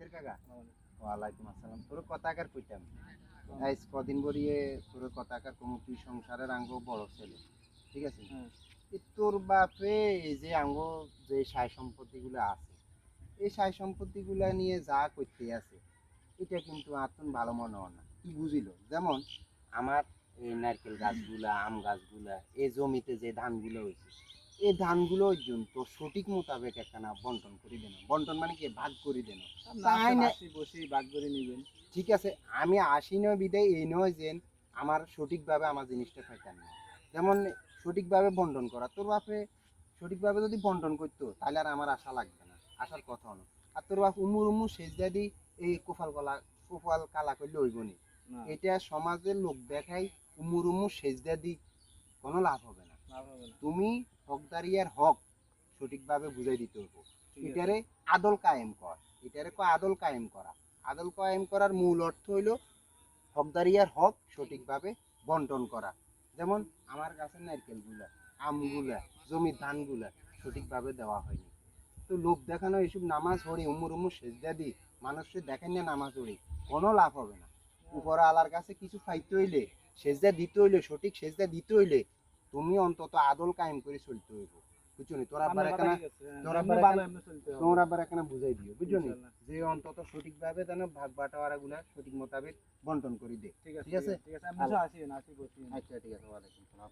সাইদের কাকা? ওয়ালাইকুম আসসালাম। তোর কথাকার কইতাম। আজ কদিন বড়িয়ে তোর কথাকার কম তুই সংসারের আঙ্গ বড় ছেলে। ঠিক আছে। তোর বাপে এই যে আঙ্গ যে সম্পত্তিগুলো আছে এই সম্পত্তিগুলো নিয়ে যা করতে আছে এটা কিন্তু আতন ভালো মনে হয় না। কি বুঝিল? যেমন আমার এই নারকেল গাছগুলা আম গাছগুলা এই জমিতে যে ধানগুলো হয়েছে এই ধানগুলো জন্য তো সঠিক মোতাবেক একখানা বন্টন করে দেন। বন্টন মানে কি? ভাগ করে দেন। তাই না- বসি বাগ করে নিবেন। ঠিক আছে আমি আসি নয় বিদায় এই নয় যে আমার সঠিকভাবে আমার জিনিসটা খাইতাম না। যেমন সঠিকভাবে বন্টন করা তোর বাপে সঠিকভাবে যদি বন্টন করতো তাহলে আর আমার আশা লাগবে না আসার কথা না আর তোর বাপ উমুর উমু শেষ দাদি এই কোফাল কলা কোফাল কালা করলে হইব নি। না। এটা সমাজের লোক দেখাই উমুর উমু শেষ দাদি কোনো না। লাভ হবে না। তুমি হকদারিয়ার হক সঠিকভাবে বুঝাই দিতে হবে এটারে আদল কায়েম কর। এটারে কয় আদল কায়েম করা। আদল কায়েম করার মূল অর্থ হইল হকদারিয়ার হক সঠিকভাবে বন্টন করা। যেমন আমার গাছের নারকেলগুলা আমগুলা জমির ধানগুলা সঠিকভাবে দেওয়া হয়নি। তো লোক দেখানো এইসব নামাজ পড়ি উমুর উমুর সেজদা দি মানুষের দেখেন না নামাজ পড়ি কোনো লাভ হবে না। উপরে আলার কাছে কিছু পাইতে হইলে সেজদা দিতে হইলে সঠিক সেজদা দিতে হইলে তুমি অন্তত আদল কায়েম করে চলতে হইব বুঝছনি তোরা বারে কেন। তোরা বারে আবার ভালো এমনি চলতে হবে। তোমরা আবার এখানে বুঝাই দিও বুঝছনি যে অন্তত সঠিক ভাবে যেন ভাগ বাটোয়ারা গুলা সঠিক মোতাবেক বন্টন করে দে ঠিক আছে ঠিক আছে? আমি আসি আসেন আসি বসি আচ্ছা ঠিক আছে ওয়ালাইকুম সালাম